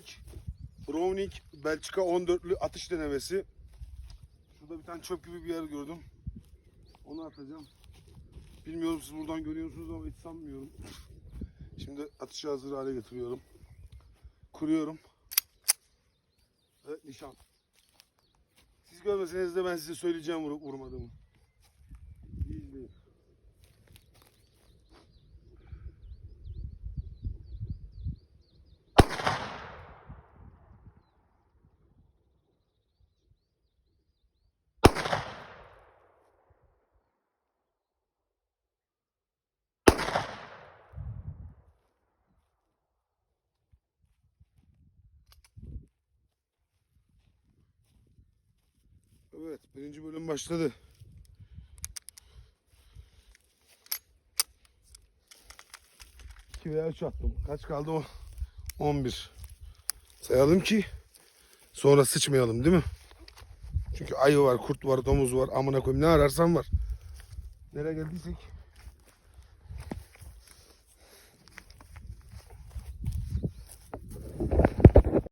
Browning Browning Belçika 14'lü atış denemesi. Şurada bir tane çöp gibi bir yer gördüm. Onu atacağım. Bilmiyorum siz buradan görüyorsunuz ama hiç sanmıyorum. Şimdi atışı hazır hale getiriyorum. Kuruyorum. Ve nişan. Siz görmeseniz de ben size söyleyeceğim vurup vurmadığımı. Evet, birinci bölüm başladı. İki veya üç attım. Kaç kaldı o? 11. Sayalım ki sonra sıçmayalım değil mi? Çünkü ayı var, kurt var, domuz var, amına koyayım ne ararsan var. Nereye geldiysek